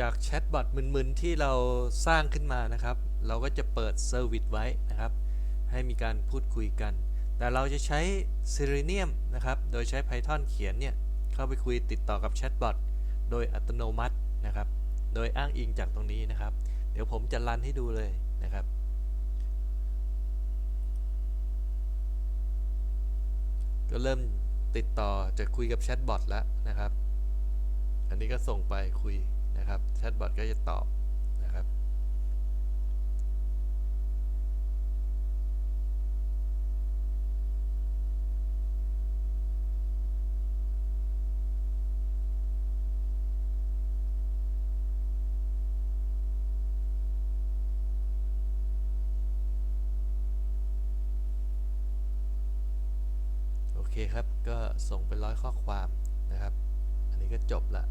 จากแชทบอทมึนๆ ที่เราสร้างขึ้นมานะครับ เราก็จะเปิดเซอร์วิสไว้นะครับ ให้มีการพูดคุยกัน แต่เราจะใช้ Selenium นะครับ โดยใช้ Python เขียนเนี่ย เข้าไปคุยติดต่อกับแชทบอทโดยอัตโนมัตินะครับ โดยอ้างอิงจากตรงนี้นะครับ เดี๋ยวผมจะรันให้ดูเลยนะครับก็เริ่มติดต่อจะคุยกับแชทบอทแล้วนะครับ อันนี้ก็ส่งไปคุย นะครับแชทบอทก็จะตอบนะครับ โอเคครับ ก็ส่งไปร้อยข้อความนะครับ อันนี้ก็จบละ